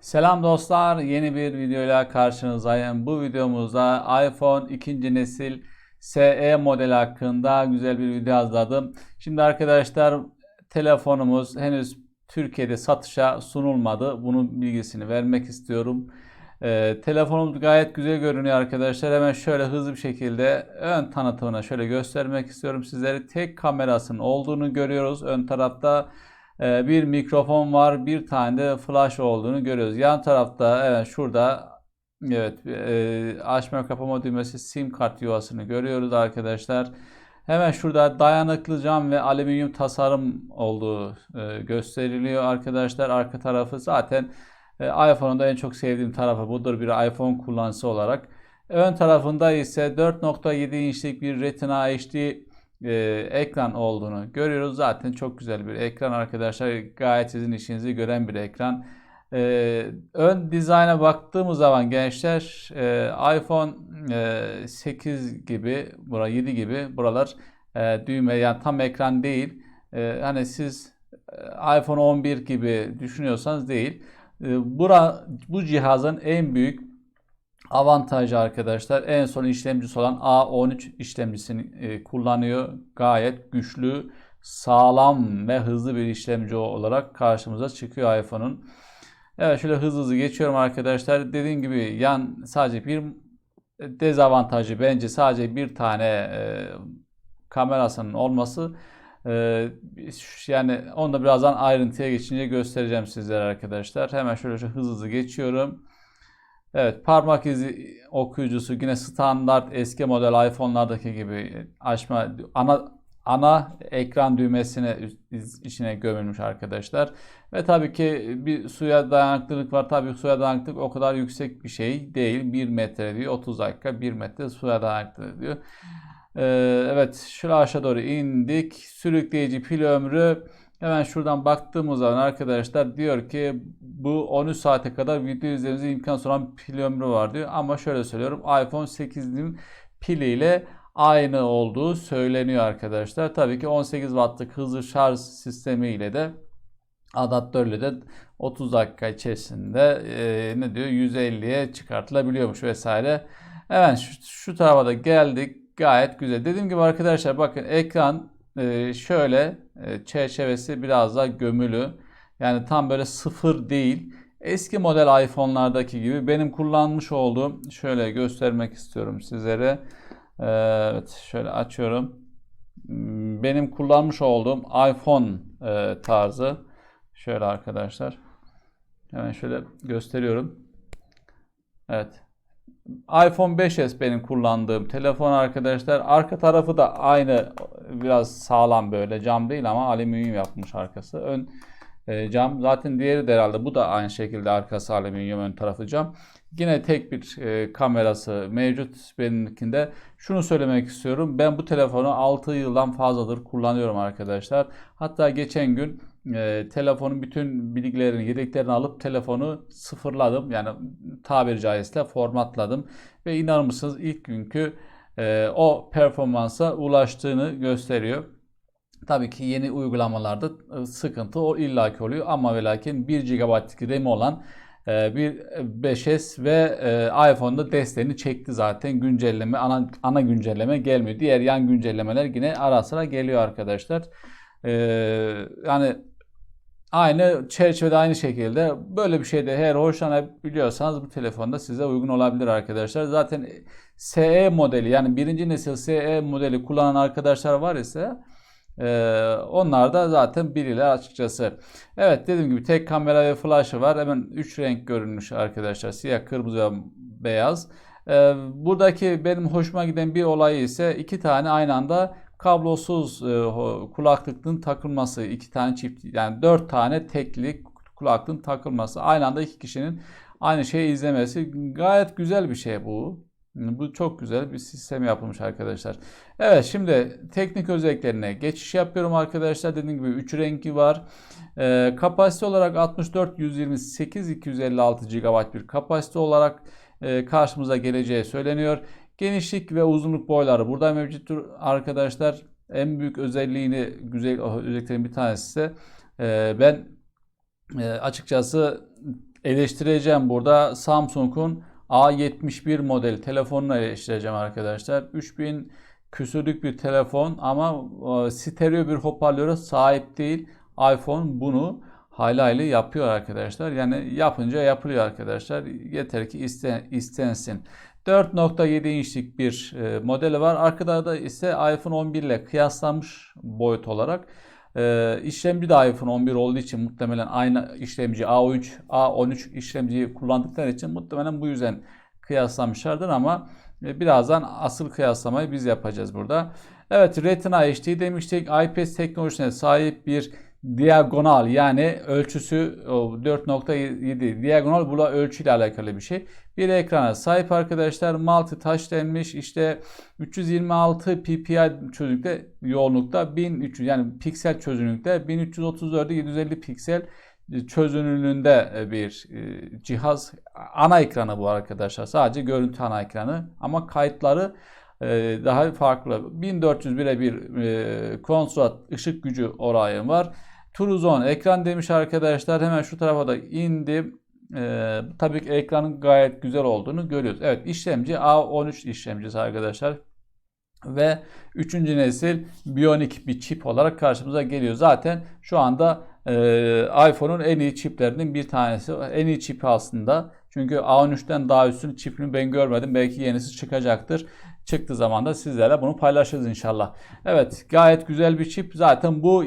Selam dostlar, yeni bir videoyla karşınızdayım. Bu videomuzda iPhone 2. nesil SE modeli hakkında güzel bir video hazırladım. Şimdi arkadaşlar telefonumuz henüz Türkiye'de satışa sunulmadı. Bunun bilgisini vermek istiyorum. Ee, telefonumuz gayet güzel görünüyor arkadaşlar. Hemen şöyle hızlı bir şekilde ön tanıtımını şöyle göstermek istiyorum sizlere. Tek kamerasının olduğunu görüyoruz. Ön tarafta bir mikrofon var, bir tane de flash olduğunu görüyoruz. Yan tarafta evet şurada evet e, açma kapama düğmesi sim kart yuvasını görüyoruz arkadaşlar. Hemen şurada dayanıklı cam ve alüminyum tasarım olduğu e, gösteriliyor arkadaşlar. Arka tarafı zaten e, iPhone'un da en çok sevdiğim tarafı budur bir iPhone kullanıcısı olarak. Ön tarafında ise 4.7 inçlik bir Retina HD e, ekran olduğunu görüyoruz. Zaten çok güzel bir ekran arkadaşlar. Gayet sizin işinizi gören bir ekran. E, ön dizayna baktığımız zaman gençler e, iPhone e, 8 gibi, bura 7 gibi buralar e, düğme yani tam ekran değil. E, hani siz e, iPhone 11 gibi düşünüyorsanız değil. E, bura bu cihazın en büyük avantajı arkadaşlar en son işlemcisi olan A13 işlemcisini e, kullanıyor. Gayet güçlü, sağlam ve hızlı bir işlemci olarak karşımıza çıkıyor iPhone'un. Evet şöyle hızlı hızlı geçiyorum arkadaşlar. Dediğim gibi yan sadece bir dezavantajı bence sadece bir tane e, kamerasının olması. E, yani onu da birazdan ayrıntıya geçince göstereceğim sizlere arkadaşlar. Hemen şöyle, şöyle hızlı hızlı geçiyorum. Evet parmak izi okuyucusu yine standart eski model iPhone'lardaki gibi açma ana ana ekran düğmesine içine gömülmüş arkadaşlar. Ve tabii ki bir suya dayanıklılık var. Tabii suya dayanıklılık o kadar yüksek bir şey değil. 1 metre diyor. 30 dakika 1 metre suya dayanıklı diyor. Ee, evet şöyle aşağı doğru indik. Sürükleyici pil ömrü Hemen şuradan baktığımız zaman arkadaşlar diyor ki bu 13 saate kadar video izlemenize imkan sunan pil ömrü var diyor. Ama şöyle söylüyorum iPhone 8'in piliyle aynı olduğu söyleniyor arkadaşlar. Tabii ki 18 wattlık hızlı şarj sistemi ile de adaptörle de 30 dakika içerisinde e, ne diyor 150'ye çıkartılabiliyormuş vesaire. Evet şu, şu tarafa da geldik. Gayet güzel. Dediğim gibi arkadaşlar bakın ekran e, şöyle e, çerçevesi biraz daha gömülü. Yani tam böyle sıfır değil. Eski model iPhone'lardaki gibi benim kullanmış olduğum şöyle göstermek istiyorum sizlere. Ee, evet şöyle açıyorum. Hmm, benim kullanmış olduğum iPhone e, tarzı. Şöyle arkadaşlar. Hemen şöyle gösteriyorum. Evet iPhone 5s benim kullandığım telefon arkadaşlar. Arka tarafı da aynı biraz sağlam böyle cam değil ama alüminyum yapmış arkası. Ön e, cam zaten diğeri de herhalde bu da aynı şekilde arkası alüminyum ön tarafı cam. Yine tek bir e, kamerası mevcut benimkinde. Şunu söylemek istiyorum. Ben bu telefonu 6 yıldan fazladır kullanıyorum arkadaşlar. Hatta geçen gün e, telefonun bütün bilgilerini, yedeklerini alıp telefonu sıfırladım. Yani tabiri caizse formatladım. Ve inanır mısınız ilk günkü e, o performansa ulaştığını gösteriyor. Tabii ki yeni uygulamalarda e, sıkıntı o illaki oluyor ama ve lakin 1 GB'lik RAM olan e, bir 5S ve e, iPhone'da desteğini çekti zaten. Güncelleme, ana, ana güncelleme gelmiyor. Diğer yan güncellemeler yine ara sıra geliyor arkadaşlar. Yani Aynı çerçevede aynı şekilde böyle bir şeyde eğer hoşlanabiliyorsanız bu telefonda size uygun olabilir arkadaşlar. Zaten SE modeli yani birinci nesil SE modeli kullanan arkadaşlar var ise e, onlar da zaten biriler açıkçası. Evet dediğim gibi tek kamera ve flash'ı var. Hemen 3 renk görünmüş arkadaşlar. Siyah, kırmızı ve beyaz. E, buradaki benim hoşuma giden bir olay ise iki tane aynı anda kablosuz e, kulaklıkın takılması iki tane çift yani dört tane tekli kulaklığın takılması aynı anda iki kişinin aynı şeyi izlemesi gayet güzel bir şey bu. Bu çok güzel bir sistem yapılmış arkadaşlar. Evet şimdi teknik özelliklerine geçiş yapıyorum arkadaşlar. Dediğim gibi 3 rengi var. E, kapasite olarak 64 128 256 GB bir kapasite olarak e, karşımıza geleceği söyleniyor. Genişlik ve uzunluk boyları burada mevcuttur arkadaşlar. En büyük özelliğini, güzel özelliklerin bir tanesi ise ben e, açıkçası eleştireceğim burada Samsung'un A71 model telefonunu eleştireceğim arkadaşlar. 3000 küsürlük bir telefon ama e, stereo bir hoparlöre sahip değil. iPhone bunu hayli hayli yapıyor arkadaşlar. Yani yapınca yapılıyor arkadaşlar. Yeter ki iste, istensin. 4.7 inçlik bir e, modeli var. Arkada da ise iPhone 11 ile kıyaslanmış boyut olarak. E, işlemci de iPhone 11 olduğu için muhtemelen aynı işlemci A13, A13 işlemciyi kullandıkları için muhtemelen bu yüzden kıyaslamışlardır ama e, birazdan asıl kıyaslamayı biz yapacağız burada. Evet Retina HD demiştik. IPS teknolojisine sahip bir diagonal yani ölçüsü 4.7 diagonal bula ölçüyle alakalı bir şey. Bir ekrana sahip arkadaşlar multi touch denmiş işte 326 ppi çözünürlükte yoğunlukta 1300 yani piksel çözünürlükte 1334'e 750 piksel çözünürlüğünde bir e, cihaz. Ana ekranı bu arkadaşlar sadece görüntü ana ekranı ama kayıtları e, daha farklı. 1401'e bir e, kontrol ışık gücü oranı var Truzon ekran demiş arkadaşlar. Hemen şu tarafa da indim. Ee, tabii ki ekranın gayet güzel olduğunu görüyoruz. Evet işlemci A13 işlemcisi arkadaşlar. Ve 3. nesil Bionic bir çip olarak karşımıza geliyor. Zaten şu anda e, iPhone'un en iyi çiplerinin bir tanesi. En iyi çipi aslında. Çünkü A13'ten daha üstün çipini ben görmedim. Belki yenisi çıkacaktır çıktığı zaman da sizlerle bunu paylaşırız inşallah. Evet gayet güzel bir çip. Zaten bu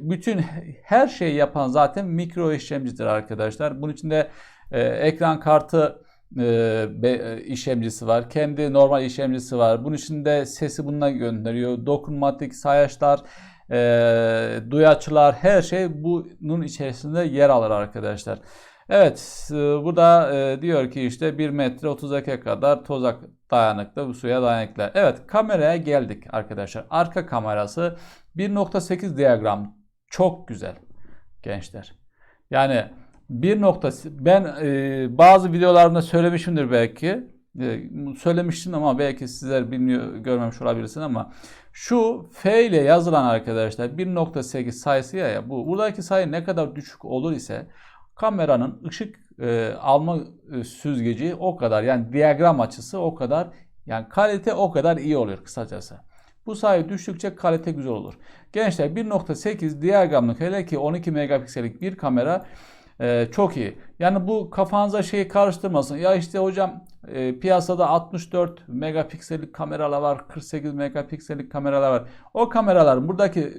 bütün her şeyi yapan zaten mikro işlemcidir arkadaşlar. Bunun içinde e, ekran kartı e, be, işlemcisi var. Kendi normal işlemcisi var. Bunun içinde sesi bununla gönderiyor. Dokunmatik sayaçlar, e, duyaçlar her şey bunun içerisinde yer alır arkadaşlar. Evet burada e, diyor ki işte 1 metre 30 dakika kadar tozak dayanıklı bu suya dayanıklı. Evet kameraya geldik arkadaşlar. Arka kamerası 1.8 diyagram çok güzel gençler. Yani 1. ben e, bazı videolarımda söylemişimdir belki. E, söylemiştim ama belki sizler bilmiyor görmemiş olabilirsin ama şu F ile yazılan arkadaşlar 1.8 sayısı ya, ya bu buradaki sayı ne kadar düşük olur ise kameranın ışık e, alma e, süzgeci o kadar yani diyagram açısı o kadar yani kalite o kadar iyi oluyor kısacası. Bu sayı düştükçe kalite güzel olur. Gençler 1.8 diyagramlık hele ki 12 megapiksellik bir kamera e, çok iyi. Yani bu kafanıza şeyi karıştırmasın. Ya işte hocam e, piyasada 64 megapiksellik kameralar var, 48 megapiksellik kameralar var. O kameraların buradaki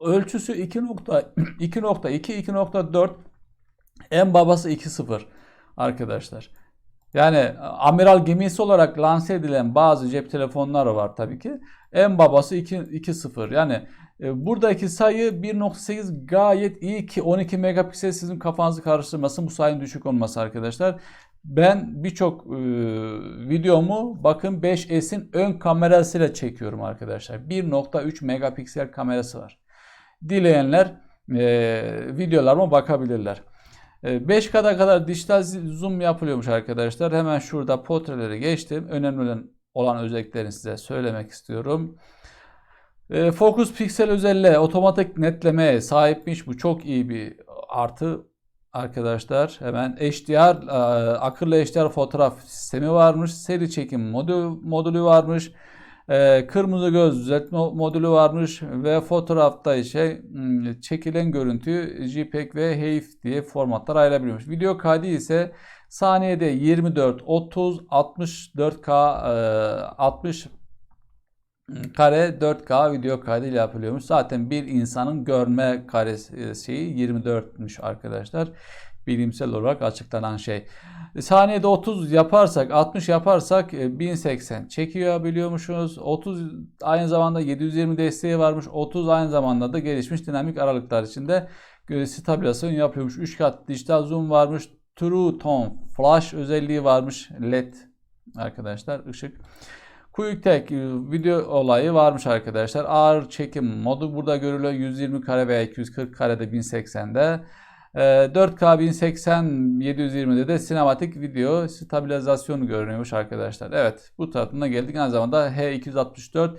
ölçüsü 2.2, 2.4 en babası 2.0 arkadaşlar. Yani amiral gemisi olarak lanse edilen bazı cep telefonları var tabii ki. En babası 2.0. Yani e, buradaki sayı 1.8 gayet iyi ki 12 megapiksel sizin kafanızı karıştırmasın. Bu sayının düşük olması arkadaşlar. Ben birçok e, videomu bakın 5S'in ön kamerasıyla çekiyorum arkadaşlar. 1.3 megapiksel kamerası var. Dileyenler e, videolarıma bakabilirler. 5K'da ee, kadar dijital zoom yapılıyormuş arkadaşlar. Hemen şurada portreleri geçtim. Önemli olan özelliklerini size söylemek istiyorum. Ee, Focus piksel özelliğe, otomatik netlemeye sahipmiş. Bu çok iyi bir artı arkadaşlar. Hemen HDR, e, akıllı HDR fotoğraf sistemi varmış. Seri çekim modül, modülü varmış. E, kırmızı göz düzeltme modülü varmış ve fotoğrafta şey çekilen görüntüyü JPEG ve HEIF diye formatlar ayırabiliyormuş. Video kaydı ise saniyede 24, 30, 64K, 60 kare 4K video kaydı ile yapılıyormuş. Zaten bir insanın görme karesi şeyi 24'müş arkadaşlar. Bilimsel olarak açıklanan şey. Saniyede 30 yaparsak 60 yaparsak 1080 e, çekiyor biliyormuşuz. 30 aynı zamanda 720 desteği varmış. 30 aynı zamanda da gelişmiş dinamik aralıklar içinde stabilizasyon yapıyormuş. 3 kat dijital zoom varmış. True Tone Flash özelliği varmış. LED arkadaşlar ışık. QuickTech e, video olayı varmış arkadaşlar. Ağır çekim modu burada görülüyor. 120 kare veya 240 karede 1080'de. 4K 1080 720'de de sinematik video stabilizasyonu görünüyormuş arkadaşlar. Evet bu tarafına geldik. Aynı zamanda H264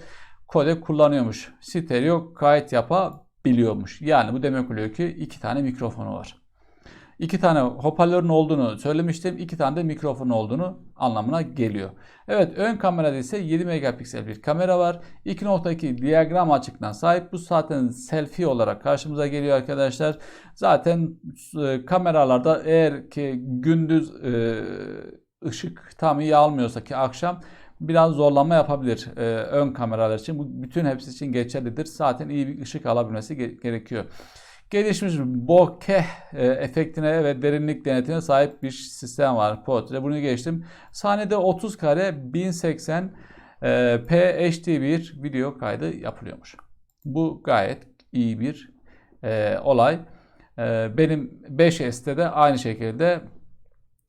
kodek kullanıyormuş. Stereo kayıt yapabiliyormuş. Yani bu demek oluyor ki iki tane mikrofonu var. iki tane hoparlörün olduğunu söylemiştim. iki tane de mikrofon olduğunu anlamına geliyor. Evet ön kamerada ise 7 megapiksel bir kamera var. 2.2 diyagram açıklığına sahip. Bu zaten selfie olarak karşımıza geliyor arkadaşlar. Zaten e, kameralarda eğer ki gündüz e, ışık tam iyi almıyorsa ki akşam biraz zorlama yapabilir e, ön kameralar için. Bu bütün hepsi için geçerlidir. Zaten iyi bir ışık alabilmesi ge- gerekiyor. Gelişmiş bokeh e, efektine ve derinlik denetimine sahip bir sistem var. Portre. Bunu geçtim. Sahnede 30 kare 1080 e, p HD bir video kaydı yapılıyormuş. Bu gayet iyi bir e, olay. E, benim 5S'te de aynı şekilde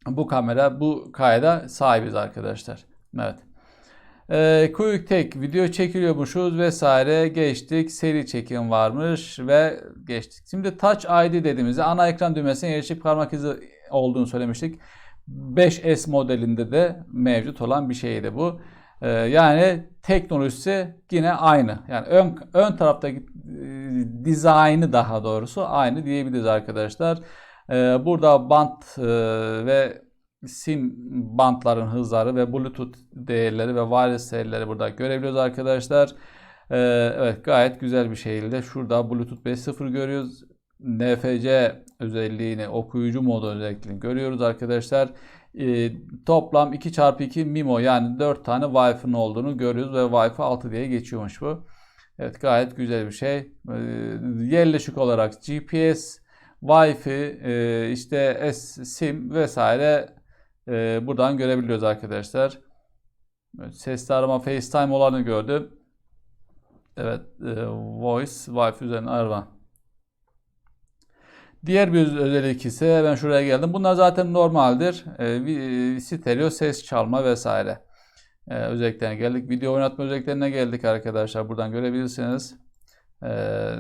bu kamera bu kayda sahibiz arkadaşlar. Evet. Ee, Quick Take video çekiliyormuşuz vesaire geçtik. Seri çekim varmış ve geçtik. Şimdi Touch ID dediğimizde ana ekran düğmesine yerleşik parmak izi olduğunu söylemiştik. 5S modelinde de mevcut olan bir şeydi bu. Ee, yani teknolojisi yine aynı. Yani ön, ön taraftaki e, dizaynı daha doğrusu aynı diyebiliriz arkadaşlar. Ee, burada bant e, ve sim bantların hızları ve bluetooth değerleri ve wireless değerleri burada görebiliyoruz arkadaşlar. Ee, evet gayet güzel bir şekilde şurada bluetooth 5.0 görüyoruz. NFC özelliğini, okuyucu modu özelliğini görüyoruz arkadaşlar. Ee, toplam 2x2 MIMO yani 4 tane Wi-Fi'nin olduğunu görüyoruz ve Wi-Fi 6 diye geçiyormuş bu. Evet gayet güzel bir şey. Ee, yerleşik olarak GPS, Wi-Fi, e, işte SIM vesaire e, buradan görebiliyoruz arkadaşlar. Evet, sesli arama FaceTime olanı gördüm. Evet, e, Voice, Wi-Fi üzerinden arama. Diğer bir özellik ise ben şuraya geldim. Bunlar zaten normaldir. E, stereo ses çalma vesaire. E, özelliklerine geldik. Video oynatma özelliklerine geldik arkadaşlar. Buradan görebilirsiniz. E,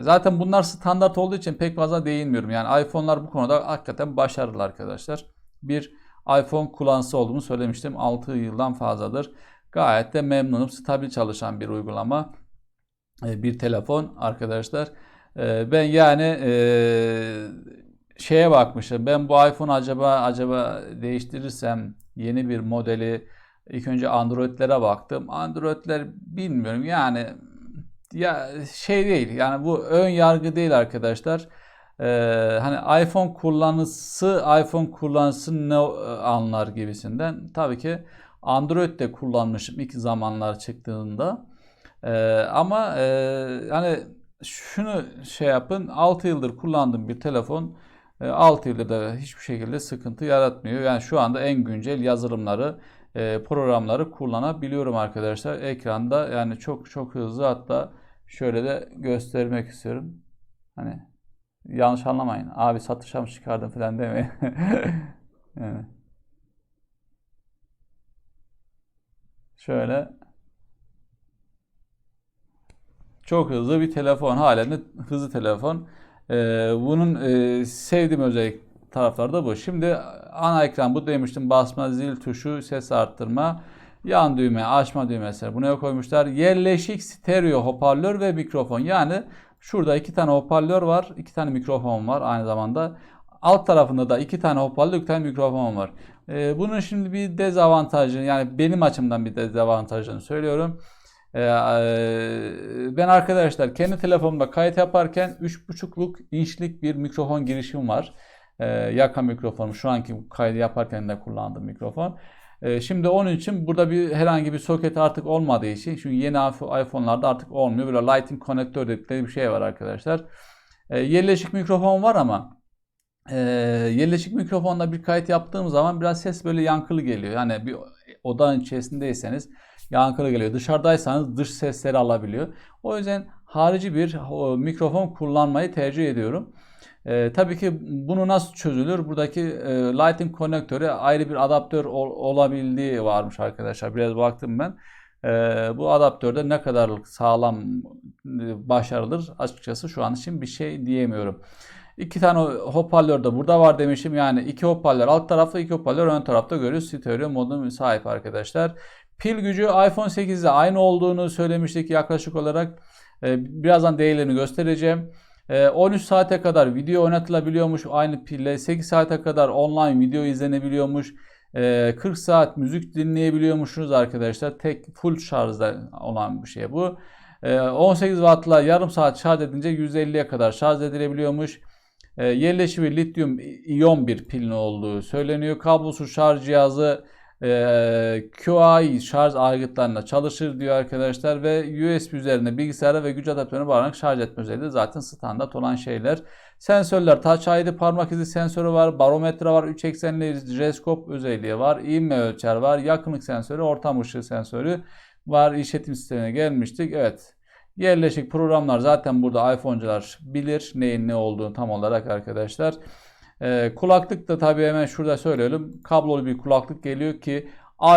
zaten bunlar standart olduğu için pek fazla değinmiyorum. Yani iPhone'lar bu konuda hakikaten başarılı arkadaşlar. Bir iPhone kullanıcısı olduğumu söylemiştim. 6 yıldan fazladır. Gayet de memnunum. Stabil çalışan bir uygulama. Bir telefon arkadaşlar. Ben yani şeye bakmışım. Ben bu iPhone acaba acaba değiştirirsem yeni bir modeli ilk önce Android'lere baktım. Android'ler bilmiyorum yani ya şey değil. Yani bu ön yargı değil arkadaşlar. Ee, hani iPhone kullanıcısı iPhone kullanıcısı ne anlar gibisinden. Tabii ki Android de kullanmışım ilk zamanlar çıktığında. Ee, ama e, hani şunu şey yapın 6 yıldır kullandığım bir telefon 6 yıldır da hiçbir şekilde sıkıntı yaratmıyor. Yani şu anda en güncel yazılımları e, programları kullanabiliyorum arkadaşlar. Ekranda yani çok çok hızlı hatta şöyle de göstermek istiyorum. Hani yanlış anlamayın. Abi satışa mı çıkardın falan demeyin. yani. Şöyle çok hızlı bir telefon halinde hızlı telefon. Ee, bunun e, sevdiğim özellik tarafları da bu. Şimdi ana ekran bu demiştim. Basma, zil tuşu, ses arttırma, yan düğme, açma düğmesi. Buraya koymuşlar. Yerleşik stereo hoparlör ve mikrofon. Yani Şurada iki tane hoparlör var. iki tane mikrofon var aynı zamanda. Alt tarafında da iki tane hoparlör, iki tane mikrofon var. Ee, bunun şimdi bir dezavantajını yani benim açımdan bir dezavantajını söylüyorum. Ee, e, ben arkadaşlar kendi telefonumda kayıt yaparken 3.5'luk inçlik bir mikrofon girişim var. Ee, yaka mikrofonum şu anki kaydı yaparken de kullandığım mikrofon. Ee, şimdi onun için burada bir herhangi bir soket artık olmadığı için çünkü yeni iPhone'larda artık olmuyor. Böyle Lightning konektör dedikleri bir şey var arkadaşlar. E, yerleşik mikrofon var ama e, yerleşik mikrofonda bir kayıt yaptığım zaman biraz ses böyle yankılı geliyor. Yani bir odanın içerisindeyseniz yankılı geliyor. Dışarıdaysanız dış sesleri alabiliyor. O yüzden harici bir mikrofon kullanmayı tercih ediyorum. E, tabii ki bunu nasıl çözülür? Buradaki e, Lighting konnektörü ayrı bir adaptör ol, olabildiği varmış arkadaşlar. Biraz baktım ben. E, bu adaptörde ne kadar sağlam e, başarılır açıkçası şu an için bir şey diyemiyorum. İki tane hoparlör de burada var demişim. Yani iki hoparlör alt tarafta, iki hoparlör ön tarafta görüyoruz. Stereo modu sahip arkadaşlar. Pil gücü iPhone 8'de aynı olduğunu söylemiştik yaklaşık olarak. E, birazdan değerlerini göstereceğim. E, 13 saate kadar video oynatılabiliyormuş aynı pille. 8 saate kadar online video izlenebiliyormuş. E, 40 saat müzik dinleyebiliyormuşsunuz arkadaşlar. Tek full şarjda olan bir şey bu. E, 18 wattla yarım saat şarj edince 150'ye kadar şarj edilebiliyormuş. Yerleşimi lityum iyon bir pilin olduğu söyleniyor. Kablosuz şarj cihazı e, QI şarj aygıtlarına çalışır diyor arkadaşlar ve USB üzerinde bilgisayara ve güç adaptörüne bağlanarak şarj etme özelliği zaten standart olan şeyler. Sensörler Touch ID parmak izi sensörü var, barometre var, 3 eksenli jiroskop özelliği var, ivme ölçer var, yakınlık sensörü, ortam ışığı sensörü var. İşletim sistemine gelmiştik. Evet. Yerleşik programlar zaten burada iPhone'cular bilir neyin ne olduğunu tam olarak arkadaşlar. Ee, kulaklık da tabii hemen şurada söyleyelim. Kablolu bir kulaklık geliyor ki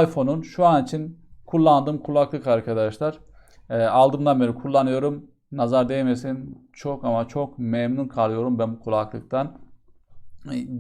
iPhone'un şu an için kullandığım kulaklık arkadaşlar. Ee, aldığımdan beri kullanıyorum. Nazar değmesin. Çok ama çok memnun kalıyorum ben bu kulaklıktan.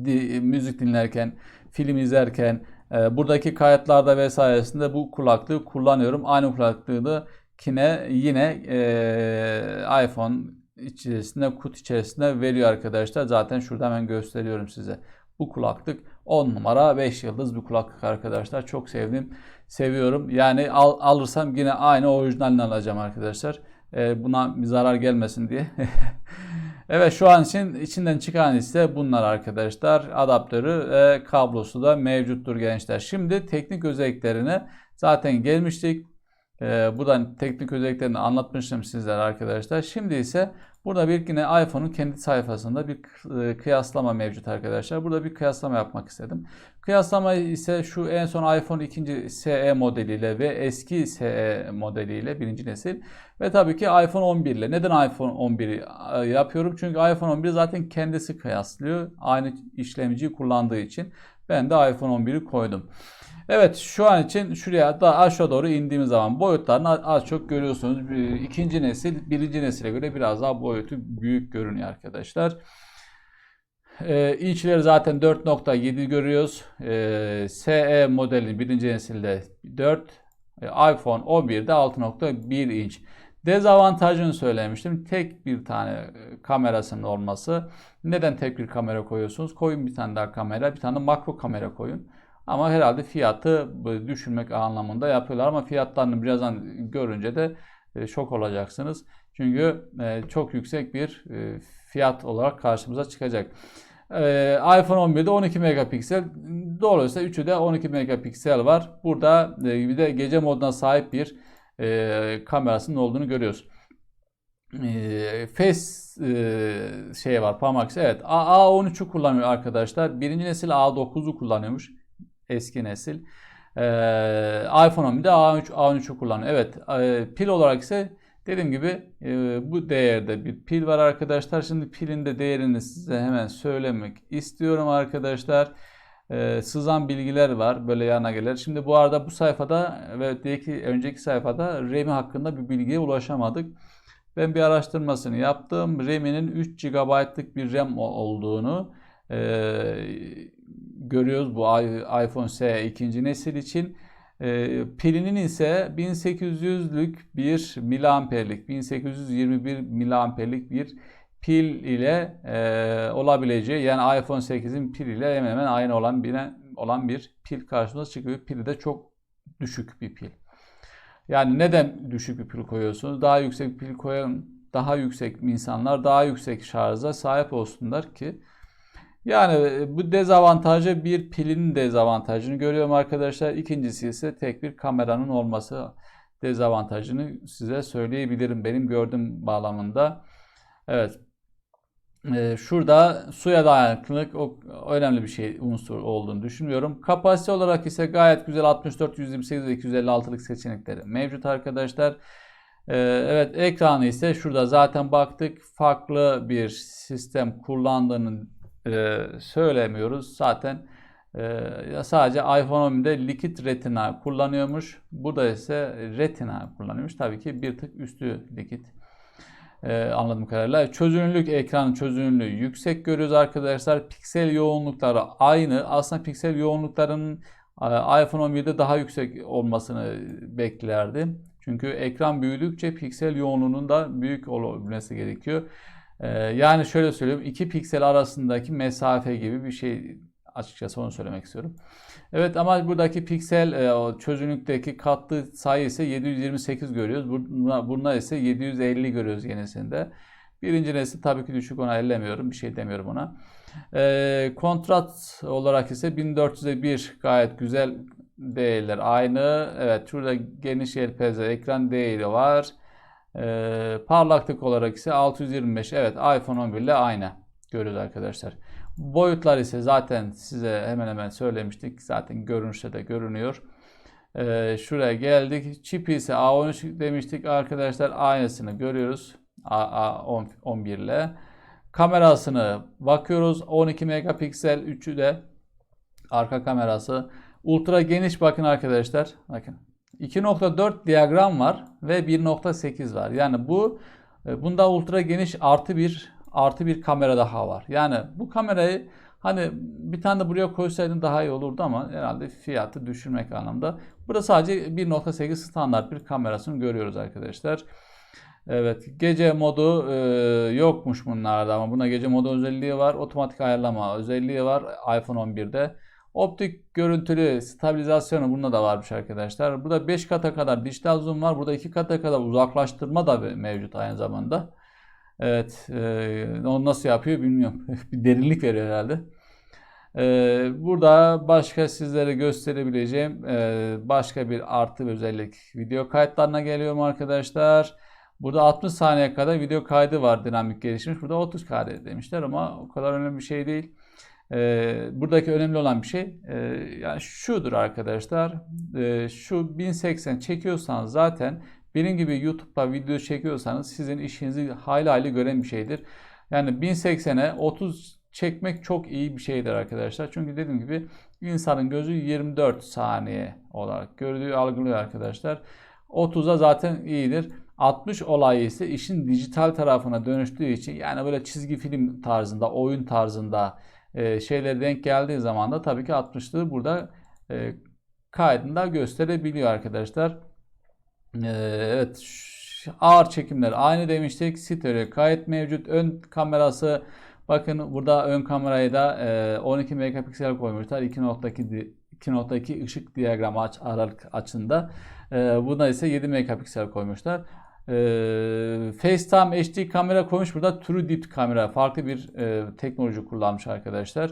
Di, müzik dinlerken, film izlerken, e, buradaki kayıtlarda vesairesinde bu kulaklığı kullanıyorum. Aynı kulaklığı da kine yine e, iPhone içerisinde kutu içerisinde veriyor arkadaşlar. Zaten şurada hemen gösteriyorum size. Bu kulaklık 10 numara 5 yıldız bir kulaklık arkadaşlar. Çok sevdim. Seviyorum. Yani al, alırsam yine aynı orijinalini alacağım arkadaşlar. Ee, buna bir zarar gelmesin diye. evet şu an için içinden çıkan ise bunlar arkadaşlar. Adaptörü ve kablosu da mevcuttur gençler. Şimdi teknik özelliklerine zaten gelmiştik. Ee, buradan teknik özelliklerini anlatmıştım sizlere arkadaşlar. Şimdi ise burada bir yine iPhone'un kendi sayfasında bir e, kıyaslama mevcut arkadaşlar. Burada bir kıyaslama yapmak istedim. Kıyaslama ise şu en son iPhone 2. SE modeliyle ve eski SE modeliyle birinci nesil ve tabii ki iPhone 11 ile. Neden iPhone 11'i e, yapıyorum? Çünkü iPhone 11 zaten kendisi kıyaslıyor. Aynı işlemciyi kullandığı için ben de iPhone 11'i koydum. Evet şu an için şuraya da aşağı doğru indiğimiz zaman boyutlarını az çok görüyorsunuz. İkinci nesil birinci nesile göre biraz daha boyutu büyük görünüyor arkadaşlar. Ee, inçleri zaten 4.7 görüyoruz. Ee, SE modelin birinci nesilde 4. Ee, iPhone 11'de 6.1 inç. Dezavantajını söylemiştim. Tek bir tane e, kamerasının olması. Neden tek bir kamera koyuyorsunuz? Koyun bir tane daha kamera, bir tane makro kamera koyun. Ama herhalde fiyatı düşürmek anlamında yapıyorlar ama fiyatlarını birazdan görünce de e, şok olacaksınız. Çünkü e, çok yüksek bir e, fiyat olarak karşımıza çıkacak. iPhone 11'de 12 megapiksel. Dolayısıyla 3'ü de 12 megapiksel var. Burada bir de gece moduna sahip bir kamerasının olduğunu görüyoruz. Face şey var parmak evet A13'ü kullanıyor arkadaşlar. Birinci nesil A9'u kullanıyormuş eski nesil. Ee, iPhone 11'de A3, A13'ü kullanıyor. Evet e, pil olarak ise dediğim gibi e, bu değerde bir pil var arkadaşlar. Şimdi pilin de değerini size hemen söylemek istiyorum arkadaşlar. E, sızan bilgiler var böyle yana gelir. Şimdi bu arada bu sayfada ve diğer önceki sayfada RAM'i hakkında bir bilgiye ulaşamadık. Ben bir araştırmasını yaptım. RAM'inin 3 GB'lık bir RAM olduğunu e, görüyoruz bu iPhone SE ikinci nesil için. E, pilinin ise 1800'lük bir miliamperlik, 1821 miliamperlik bir pil ile e, olabileceği yani iPhone 8'in pil ile hemen hemen aynı olan bir olan bir pil karşımıza çıkıyor. Pili de çok düşük bir pil. Yani neden düşük bir pil koyuyorsunuz? Daha yüksek pil koyun. Daha yüksek insanlar daha yüksek şarja sahip olsunlar ki yani e, bu dezavantajı bir pilin dezavantajını görüyorum arkadaşlar. İkincisi ise tek bir kameranın olması dezavantajını size söyleyebilirim benim gördüğüm bağlamında. Evet. Ee, şurada suya dayanıklılık o önemli bir şey unsur olduğunu düşünüyorum. Kapasite olarak ise gayet güzel 64, 128 ve 256'lık seçenekleri mevcut arkadaşlar. Ee, evet ekranı ise şurada zaten baktık farklı bir sistem kullandığının e, söylemiyoruz. Zaten e, sadece iPhone 11'de Liquid Retina kullanıyormuş. Burada ise Retina kullanıyormuş. Tabii ki bir tık üstü Liquid. Ee, anladığım kadarıyla. Çözünürlük, ekran çözünürlüğü yüksek görüyoruz arkadaşlar. Piksel yoğunlukları aynı. Aslında piksel yoğunluklarının e, iPhone 11'de daha yüksek olmasını beklerdim. Çünkü ekran büyüdükçe piksel yoğunluğunun da büyük olabilmesi gerekiyor. Ee, yani şöyle söyleyeyim 2 piksel arasındaki mesafe gibi bir şey açıkçası onu söylemek istiyorum. Evet ama buradaki piksel e, çözünürlükteki katlı sayı ise 728 görüyoruz. Bunda, ise 750 görüyoruz yenisinde. Birinci nesil tabii ki düşük ona ellemiyorum. Bir şey demiyorum ona. E, kontrat olarak ise 1400'e 1 gayet güzel değerler. Aynı. Evet şurada geniş LPZ ekran değeri var. E, parlaklık olarak ise 625. Evet iPhone 11 ile aynı görüyoruz arkadaşlar. Boyutlar ise zaten size hemen hemen söylemiştik. Zaten görünüşte de görünüyor. Ee, şuraya geldik. Çip ise A13 demiştik arkadaşlar. Aynısını görüyoruz. A11 ile. Kamerasını bakıyoruz. 12 megapiksel 3'ü de arka kamerası. Ultra geniş bakın arkadaşlar. Bakın. 2.4 diyagram var ve 1.8 var. Yani bu e, bunda ultra geniş artı bir artı bir kamera daha var. Yani bu kamerayı hani bir tane de buraya koysaydın daha iyi olurdu ama herhalde fiyatı düşürmek anlamda. Burada sadece 1.8 standart bir kamerasını görüyoruz arkadaşlar. Evet gece modu e, yokmuş bunlarda ama buna gece modu özelliği var. Otomatik ayarlama özelliği var iPhone 11'de. Optik görüntülü stabilizasyonu bunda da varmış arkadaşlar. Burada 5 kata kadar dijital zoom var. Burada 2 kata kadar uzaklaştırma da mevcut aynı zamanda. Evet. E, onu nasıl yapıyor bilmiyorum. bir derinlik veriyor herhalde. E, burada başka sizlere gösterebileceğim e, başka bir artı bir özellik. Video kayıtlarına geliyorum arkadaşlar. Burada 60 saniye kadar video kaydı var dinamik gelişmiş. Burada 30 kaydı demişler ama o kadar önemli bir şey değil. E, buradaki önemli olan bir şey e, yani şudur arkadaşlar. E, şu 1080 çekiyorsanız zaten benim gibi YouTube'da video çekiyorsanız sizin işinizi hayli hayli gören bir şeydir. Yani 1080'e 30 çekmek çok iyi bir şeydir arkadaşlar. Çünkü dediğim gibi insanın gözü 24 saniye olarak gördüğü algılıyor arkadaşlar. 30'a zaten iyidir. 60 olayı ise işin dijital tarafına dönüştüğü için yani böyle çizgi film tarzında, oyun tarzında e, şeylere denk geldiği zaman da tabii ki 60'lığı burada e, kaydında gösterebiliyor arkadaşlar. Ee, evet ağır çekimler aynı demiştik. Stereo kayıt mevcut. Ön kamerası bakın burada ön kamerayı da 12 e, megapiksel koymuşlar. 2.2 2.2 ışık diyagram aç, aralık açında. E, buna ise 7 megapiksel koymuşlar. E, FaceTime HD kamera koymuş. Burada True Depth kamera. Farklı bir teknoloji kullanmış arkadaşlar.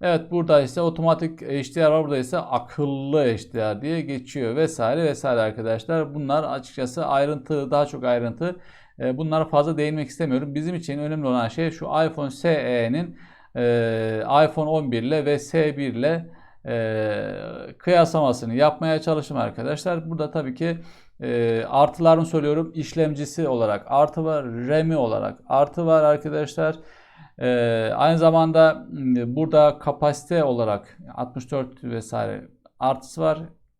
Evet burada ise otomatik HDR var. Burada ise akıllı HDR diye geçiyor vesaire vesaire arkadaşlar. Bunlar açıkçası ayrıntı daha çok ayrıntı. E, bunlara fazla değinmek istemiyorum. Bizim için önemli olan şey şu iPhone SE'nin e, iPhone 11 ile ve S1 ile e, kıyaslamasını yapmaya çalıştım arkadaşlar. Burada tabii ki e, artılarını söylüyorum. İşlemcisi olarak artı var, RAM'i olarak artı var arkadaşlar. Ee, aynı zamanda burada kapasite olarak 64 vesaire artısı var.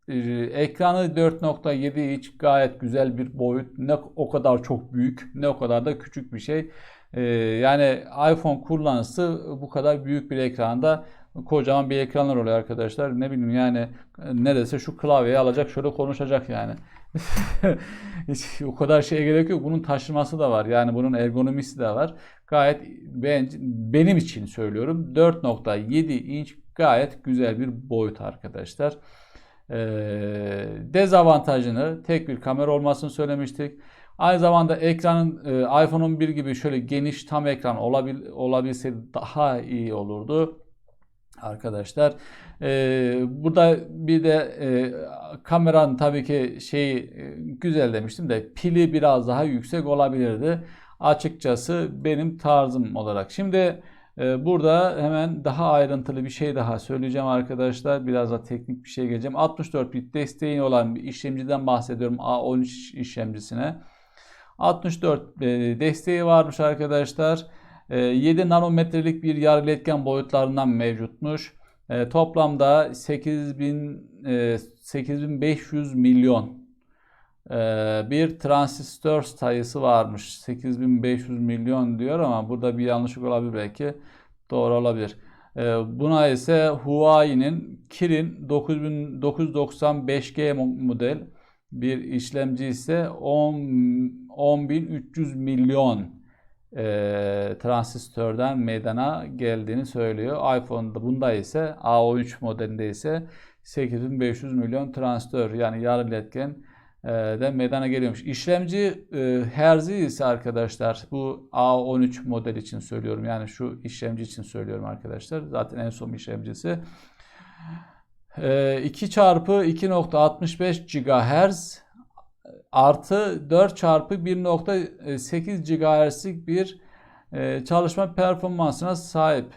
Ee, ekranı 4.7 inç gayet güzel bir boyut. Ne o kadar çok büyük ne o kadar da küçük bir şey. Ee, yani iPhone kullanıcısı bu kadar büyük bir ekranda kocaman bir ekranlar oluyor arkadaşlar. Ne bileyim yani neredeyse şu klavyeyi alacak şöyle konuşacak yani. O kadar şeye gerek yok. Bunun taşıması da var. Yani bunun ergonomisi de var. Gayet ben, benim için söylüyorum 4.7 inç gayet güzel bir boyut arkadaşlar. Ee, dezavantajını tek bir kamera olmasını söylemiştik. Aynı zamanda ekranın e, iPhone 11 gibi şöyle geniş tam ekran olabil, olabilseydi daha iyi olurdu arkadaşlar. Ee, burada bir de e, kameranın tabii ki şeyi e, güzel demiştim de pili biraz daha yüksek olabilirdi. Açıkçası benim tarzım olarak. Şimdi e, burada hemen daha ayrıntılı bir şey daha söyleyeceğim arkadaşlar. Biraz da teknik bir şey geleceğim. 64 bit desteği olan bir işlemciden bahsediyorum A13 işlemcisine. 64 e, desteği varmış arkadaşlar. 7 e, nanometrelik bir yargı iletken boyutlarından mevcutmuş. E, toplamda 8000 e, 8500 milyon e, bir transistör sayısı varmış. 8500 milyon diyor ama burada bir yanlışlık olabilir belki. Doğru olabilir. E, buna ise Huawei'nin Kirin 9995G model bir işlemci ise 10 10300 milyon e, transistörden meydana geldiğini söylüyor. iPhone'da bunda ise A13 modelinde ise 8500 milyon transistör yani yarı iletken e, de meydana geliyormuş. İşlemci e, herzi ise arkadaşlar bu A13 model için söylüyorum. Yani şu işlemci için söylüyorum arkadaşlar. Zaten en son işlemcisi. E, 2 çarpı 2.65 GHz artı 4 çarpı 1.8 GHz'lik bir e, çalışma performansına sahip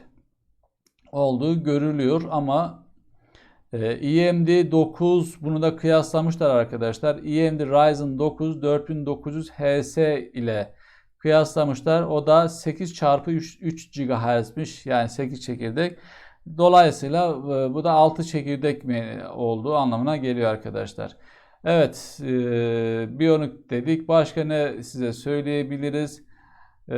olduğu görülüyor ama e, EMD 9 bunu da kıyaslamışlar arkadaşlar. EMD Ryzen 9 4900 HS ile kıyaslamışlar. O da 8 çarpı 3, 3 GHz'miş. Yani 8 çekirdek. Dolayısıyla e, bu da 6 çekirdek mi olduğu anlamına geliyor arkadaşlar. Evet, e, Bionic dedik. Başka ne size söyleyebiliriz? E,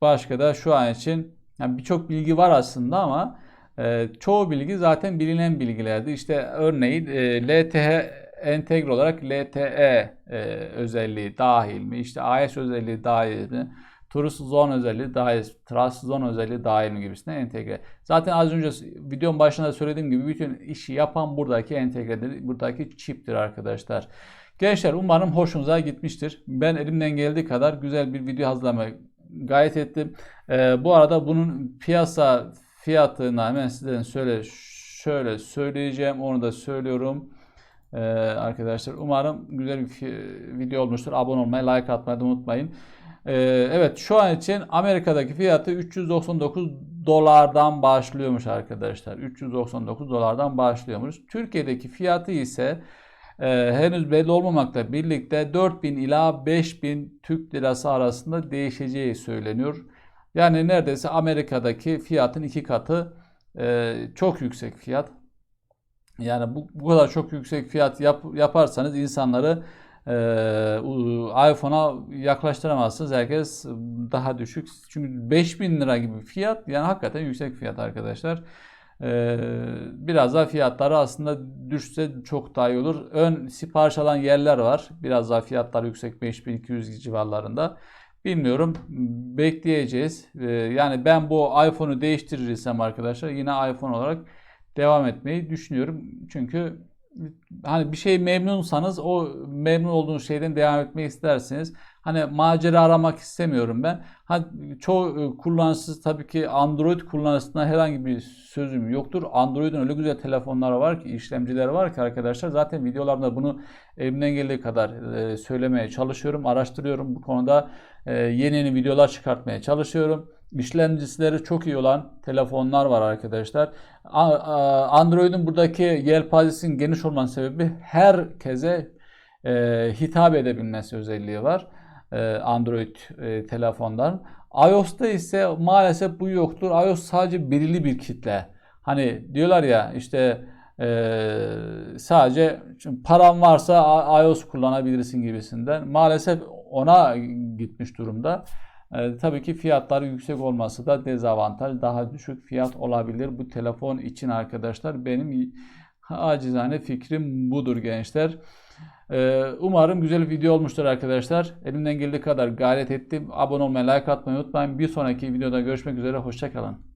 başka da şu an için yani birçok bilgi var aslında ama e, çoğu bilgi zaten bilinen bilgilerdi. İşte örneğin e, LTE entegre olarak LTE e, özelliği dahil mi? İşte AES özelliği dahil mi? Trust Zone özelliği dahil, Trust Zone özelliği dahil mi gibisine entegre. Zaten az önce videonun başında söylediğim gibi bütün işi yapan buradaki entegredir, buradaki chiptir arkadaşlar. Gençler umarım hoşunuza gitmiştir. Ben elimden geldiği kadar güzel bir video hazırlamaya gayet ettim. Ee, bu arada bunun piyasa fiyatını hemen size söyle şöyle söyleyeceğim. Onu da söylüyorum. Ee, arkadaşlar umarım güzel bir video olmuştur. Abone olmayı, like atmayı da unutmayın. Ee, evet şu an için Amerika'daki fiyatı 399 dolardan başlıyormuş arkadaşlar. 399 dolardan başlıyormuş. Türkiye'deki fiyatı ise e, henüz belli olmamakla birlikte 4000 ila 5000 Türk lirası arasında değişeceği söyleniyor. Yani neredeyse Amerika'daki fiyatın iki katı e, çok yüksek fiyat. Yani bu, bu kadar çok yüksek fiyat yap, yaparsanız insanları e, iPhone'a yaklaştıramazsınız. Herkes daha düşük. Çünkü 5000 lira gibi fiyat yani hakikaten yüksek fiyat arkadaşlar. E, biraz daha fiyatları aslında düşse çok daha iyi olur. Ön sipariş alan yerler var. Biraz daha fiyatlar yüksek 5200 civarlarında. Bilmiyorum. Bekleyeceğiz. Ee, yani ben bu iPhone'u değiştirirsem arkadaşlar yine iPhone olarak devam etmeyi düşünüyorum. Çünkü hani bir şey memnunsanız o memnun olduğunuz şeyden devam etmek istersiniz. Hani macera aramak istemiyorum ben. Hani çoğu e, kullanıcısı tabii ki Android kullanıcısına herhangi bir sözüm yoktur. Android'in öyle güzel telefonları var ki, işlemcileri var ki arkadaşlar. Zaten videolarımda bunu elimden geldiği kadar e, söylemeye çalışıyorum, araştırıyorum. Bu konuda e, yeni yeni videolar çıkartmaya çalışıyorum. İşlemcileri çok iyi olan telefonlar var arkadaşlar. Android'in buradaki yelpazesinin geniş olmanın sebebi herkese hitap edebilmesi özelliği var. E, Android e, telefondan. iOS'ta ise maalesef bu yoktur. iOS sadece belirli bir kitle. Hani diyorlar ya işte e, sadece param varsa iOS kullanabilirsin gibisinden. Maalesef ona gitmiş durumda. E, tabii ki fiyatları yüksek olması da dezavantaj. Daha düşük fiyat olabilir bu telefon için arkadaşlar. Benim acizane fikrim budur gençler. Ee, umarım güzel bir video olmuştur arkadaşlar. Elimden geldiği kadar gayret ettim. Abone olmayı, like atmayı unutmayın. Bir sonraki videoda görüşmek üzere. Hoşçakalın.